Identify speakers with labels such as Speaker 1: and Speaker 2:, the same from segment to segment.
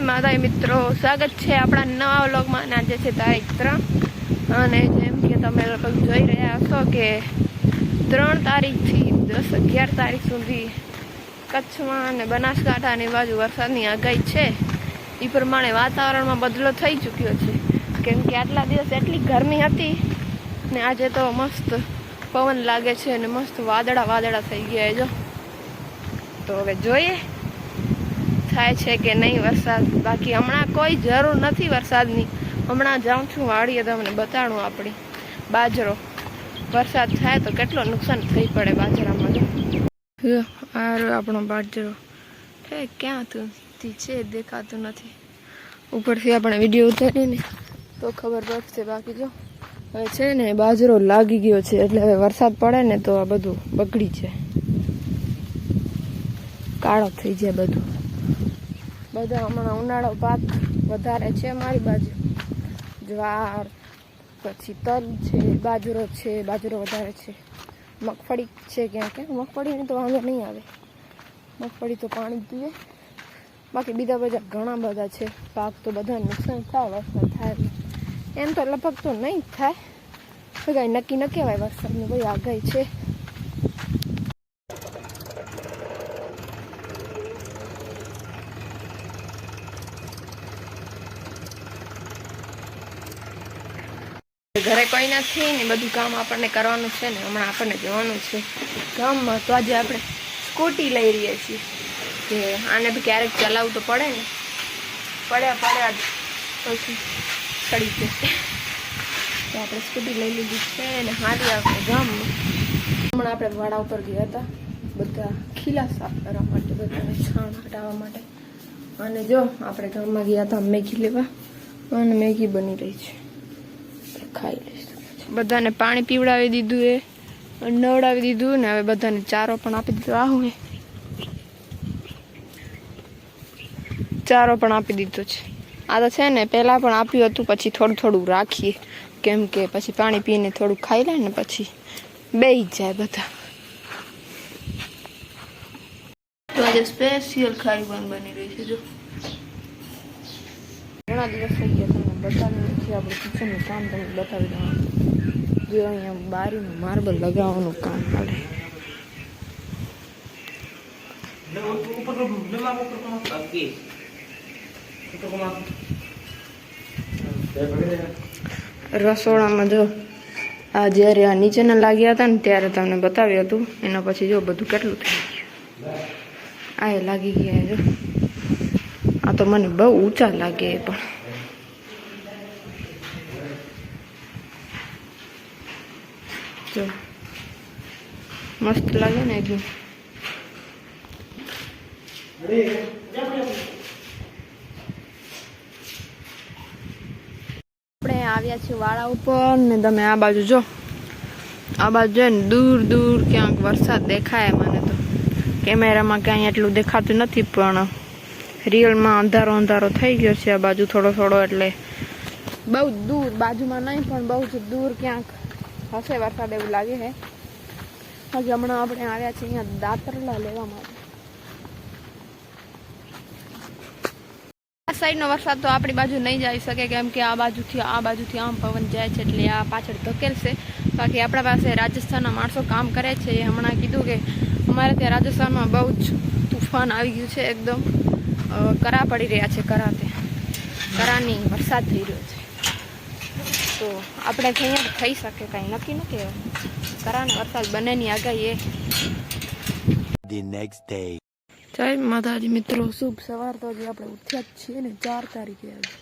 Speaker 1: માતા મિત્રો, સ્વાગત છે આપણા નવા વ્લોગમાં. આજે છે તારીખ ત્રણ. અને જેમ કે તમે લોકો જોઈ રહ્યા હશો કે ત્રણ તારીખથી દસ અગિયાર તારીખ સુધી કચ્છમાં અને બનાસકાંઠાની બાજુ વરસાદની આગાહી છે. એ પ્રમાણે વાતાવરણમાં બદલો થઈ ચૂક્યો છે. કેમ કે આટલા દિવસ એટલી ગરમી હતી ને આજે તો મસ્ત પવન લાગે છે અને મસ્ત વાદળા વાદળા થઈ ગયા જો. તો હવે જોઈએ થાય છે કે નહીં વરસાદ? બાકી હમણાં કોઈ જરૂર નથી વરસાદની. હમણાં જાઉં છું, વાડીએ તમને બતાડું આપણી. બાજરો. વરસાદ થાય તો કેટલો નુકસાન થઈ પડે બાજરામાં જો આપણો બાજરો. એ ક્યાં તું? છે, દેખાતું નથી. ઉપરથી આપણે વીડિયો ઉતારીને તો ખબર પડશે. બાકી જો, હવે છે ને, બાજરો લાગી ગયો છે, એટલે હવે વરસાદ પડે ને તો આ બધું બગડી જાય. કાળો થઈ જાય બધું. બધા હમણાં ઉનાળો પાક વધારે છે મારી બાજુ. જ્વાર, પછી તલ છે, બાજરો છે, બાજરો વધારે છે. મગફળી છે ક્યાં ક્યાં મગફળીની તો વાંધો નહીં આવે. મગફળી તો પાણી પીએ બાકી બીજા બધા ઘણા બધા છે. પાક તો બધાને નુકસાન થાય, વરસાદ થાય એમ તો લગભગ તો નહીં થાય. તો નક્કી ન કહેવાય વરસાદની કોઈ આગાહી છે. ઘરે કોઈ નથી ને બધું કામ આપણને કરવાનું છે ને, હમણાં આપણને જવાનું છે. ગામમાં તો આજે આપણે સ્કૂટી લઈ રહીએ છીએ. કે આને બી ક્યારેક ચલાવવું તો પડે ને. પડ્યા પડ્યા પછી ચડી જશે તો આપણે સ્કૂટી લઈ લીધી છે અને હારી આપણે ગામમાં. હમણાં આપણે વાડા ઉપર ગયા હતા. બધા ખીલા સાફ કરવા માટે, બધાને છાણ હટાવવા માટે. અને જો, આપણે ગામમાં ગયા હતા, મેગી લેવા. અને મેગી બની રહી છે. ખાઈ લઈશું. બધાને પાણી પીવડાવી દીધું એ નવડાવી દીધું ને હવે બધાને ચારો પણ આપી દીધો. આવું એ. ચારો પણ આપી દીધો છે. આ તો છે ને પહેલાં પણ આપ્યું હતું પછી થોડું થોડું રાખીએ. કેમ કે પછી પાણી પીને થોડું ખાઈ લે ને પછી બેહી જાય બધા. તો આજે સ્પેશિયલ ખાઈ બની રહી છે જો. ઘણા દિવસ થઈ ગયા બતાવી નથી. આપણે કિચનનું કામ તમને બતાવી દેવાનું જો અહીંયા બારીનું માર્બલ લગાવવાનું કામ ચાલે. રસોડામાં જો આ જ્યારે આ નીચેના લાગ્યા હતા ને ત્યારે તમને બતાવ્યું હતું. એના પછી જો બધું કેટલું થયું. આ લાગી ગયા જો આ તો મને બહુ ઊંચા લાગે પણ. જો. મસ્ત લાગે ને એકદમ આવ્યા છીએ વાળા ઉપર તમે આ બાજુ જો. આ બાજુ જો ને દૂર દૂર ક્યાંક વરસાદ દેખાય મને તો. કેમેરામાં ક્યાંય એટલું દેખાતું નથી, પણ રિયલમાં અંધારો અંધારો થઈ ગયો છે આ બાજુ થોડો થોડો એટલે. બહુ દૂર, બાજુમાં નહીં, પણ બહુ દૂર ક્યાંક. હશે વરસાદ એવું લાગે છે. હજી હમણાં આપણે આવ્યા છીએ અહીંયા દાતરલા લેવા માટે. આ સાઈડનો વરસાદ તો આપણી બાજુ નહીં જઈ શકે, કેમ કે આ બાજુથી આ બાજુથી આમ પવન જાય છે એટલે આ પાછળ ધકેલશે. બાકી આપણા પાસે રાજસ્થાનના માણસો કામ કરે છે. એ હમણાં કીધું કે અમારે ત્યાં રાજસ્થાનમાં બહુ જ તુફાન આવી ગયું છે, એકદમ કરા પડી રહ્યા છે કરા તે કરાની વરસાદ થઈ રહ્યો છે. તો આપણે અહીંયા થઈ શકે કાંઈ. નક્કી ન કહેવાય. કરાને વરસાદ બંનેની આગાહી એ.
Speaker 2: Next day.
Speaker 1: જય માતાજી મિત્રો શુભ સવાર. તો આજે આપણે ઉઠ્યા જ છીએ ને ચાર તારીખે આજે.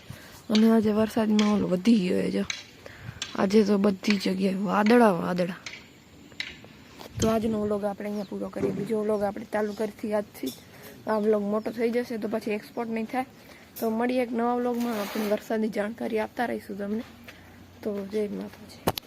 Speaker 1: અને આજે વરસાદ માહોલ વધી ગયો છે આજે તો બધી જગ્યાએ વાદળા વાદળા. તો આજનો વ્લોગ આપણે અહીંયા પૂરો કરીએ. બીજો વ્લોગ આપણે ચાલુ કરીથી આજથી. આ વ્લોગ મોટો થઈ જશે તો પછી એક્સપોર્ટ નહીં થાય. તો મળીએ એક નવા વ્લોગમાં. આપણે વરસાદની જાણકારી આપતા રહીશું તમને. તો જય માતાજી.